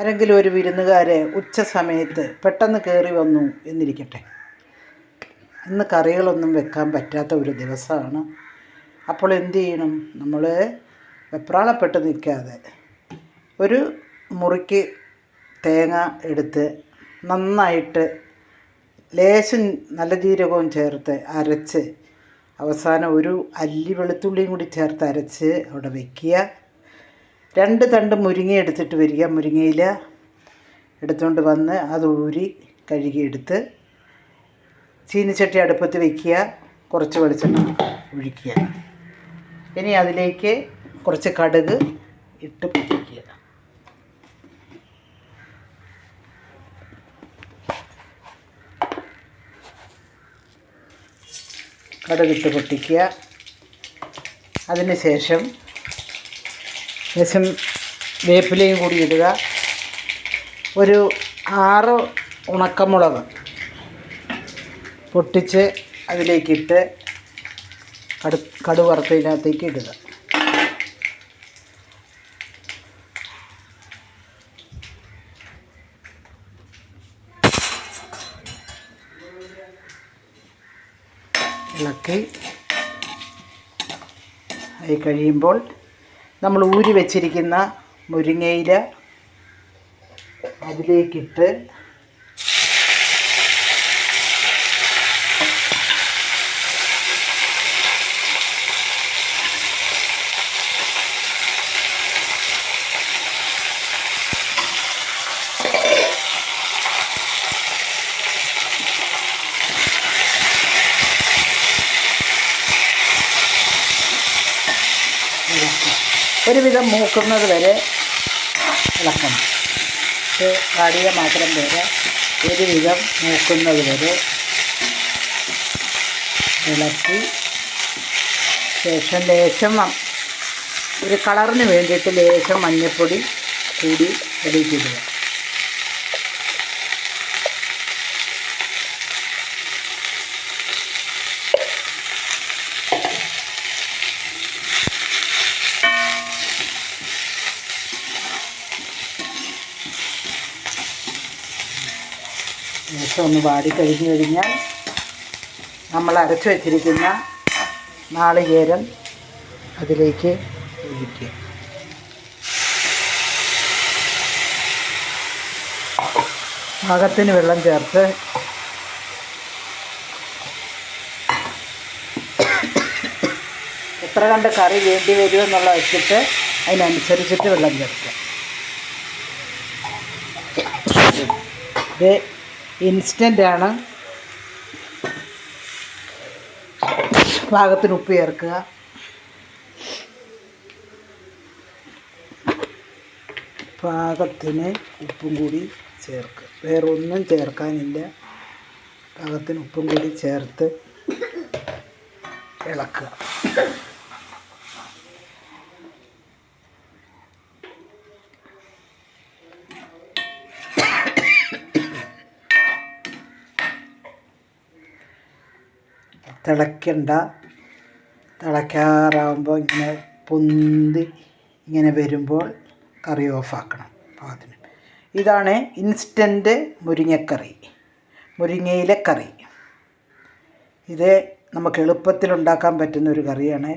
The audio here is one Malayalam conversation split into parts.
ആരെങ്കിലും ഒരു വിരുന്നുകാരെ ഉച്ച സമയത്ത് പെട്ടെന്ന് കയറി വന്നു എന്നിരിക്കട്ടെ. ഇന്ന് കറികളൊന്നും വെക്കാൻ പറ്റാത്ത ഒരു ദിവസമാണ്. അപ്പോൾ എന്തു ചെയ്യണം? നമ്മൾ വെപ്രാളപ്പെട്ട് നിൽക്കാതെ ഒരു മുറിക്ക് തേങ്ങ എടുത്ത് നന്നായിട്ട് ലേശം നല്ല ജീരകവും ചേർത്ത് അരച്ച് അവസാനം ഒരു അല്ലി വെളുത്തുള്ളിയും കൂടി ചേർത്ത് അരച്ച് അവിടെ വയ്ക്കുക രണ്ട് തണ്ട് മുരിങ്ങ എടുത്തിട്ട് വരിക. മുരിങ്ങയില എടുത്തുകൊണ്ട് വന്ന് അത് ഊരി കഴുകിയെടുത്ത് ചീനിച്ചട്ടി അടുപ്പത്ത് വയ്ക്കുക കുറച്ച് വെളിച്ചെണ്ണ ഒഴിക്കുക. ഇനി അതിലേക്ക് കുറച്ച് കടുക് ഇട്ട് പൊട്ടിക്കുക. കടുകിട്ട് പൊട്ടിക്കുക. അതിന് ശേഷം ശേഷം വേപ്പിലയും കൂടി ഇടുക. ഒരു ആറ് ഉണക്കമുളക് പൊട്ടിച്ച് അതിലേക്കിട്ട് കടു കടുവറുത്തതിനകത്തേക്ക് ഇടുക. ഇളക്കി ആയി കഴിയുമ്പോൾ നമ്മൾ ഊരി വെച്ചിരിക്കുന്ന മുരിങ്ങയില അതിലേക്കിട്ട് ഇളക്കുക ഒരുവിധം മൂക്കുന്നത് വരെ ഇളക്കണം. ഇത് കാടിയ മാത്രം വരെ ഒരുവിധം മൂക്കുന്നത് വരെ ഇളക്കി ശേഷം ലേശം ഒരു കളറിന് വേണ്ടിയിട്ട് ലേശം മഞ്ഞൾപ്പൊടി കൂടി അതിലേക്ക് ശേഷം ഒന്ന് വാടി കഴിഞ്ഞ് കഴിഞ്ഞാൽ നമ്മൾ അരച്ചു വച്ചിരിക്കുന്ന നാളികേരം അതിലേക്ക് ഒഴിക്കുക. പാകത്തിന് വെള്ളം ചേർത്ത് എത്ര കണ്ട് കറി വേണ്ടി വരുമെന്നുള്ള വെച്ചിട്ട് അതിനനുസരിച്ചിട്ട് വെള്ളം ചേർക്കുക. ഇത് ഇൻസ്റ്റന്റ് ആണ് പാകത്തിന് ഉപ്പ് ചേർക്കുക. പാകത്തിന് ഉപ്പും കൂടി ചേർക്കുക. വേറെ ഒന്നും ചേർക്കാനില്ല. പാകത്തിന് ഉപ്പും കൂടി ചേർത്ത് ഇളക്കുക. തിളയ്ക്കണ്ട. തിളയ്ക്കാറാകുമ്പോൾ ഇങ്ങനെ പൊന്തി ഇങ്ങനെ വരുമ്പോൾ കറി ഓഫാക്കണം പാകത്തിന്. ഇതാണ് ഇൻസ്റ്റന്റ് മുരിങ്ങക്കറി മുരിങ്ങയിലെ കറി. ഇത് നമുക്ക് എളുപ്പത്തിൽ ഉണ്ടാക്കാൻ പറ്റുന്ന ഒരു കറിയാണ്.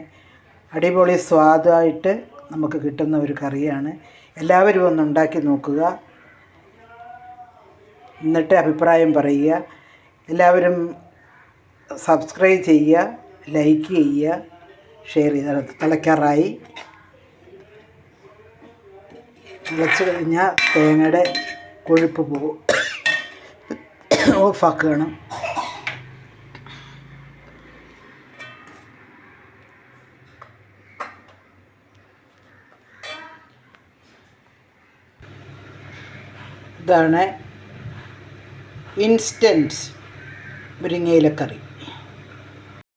അടിപൊളി സ്വാദായിട്ട് നമുക്ക് കിട്ടുന്ന ഒരു കറിയാണ്. എല്ലാവരും ഒന്ന് ഉണ്ടാക്കി നോക്കുക. എന്നിട്ട് അഭിപ്രായം പറയുക. എല്ലാവരും സബ്സ്ക്രൈബ് ചെയ്യുക ലൈക്ക് ചെയ്യുക ഷെയർ ചെയ്യുക തിളയ്ക്കാറായി. തിളച്ച് കഴിഞ്ഞാൽ തേങ്ങയുടെ കൊഴുപ്പ് പോകും ഓഫാക്കണം ഇതാണ് ഇൻസ്റ്റന്റ് മുരിങ്ങയിലക്കറി.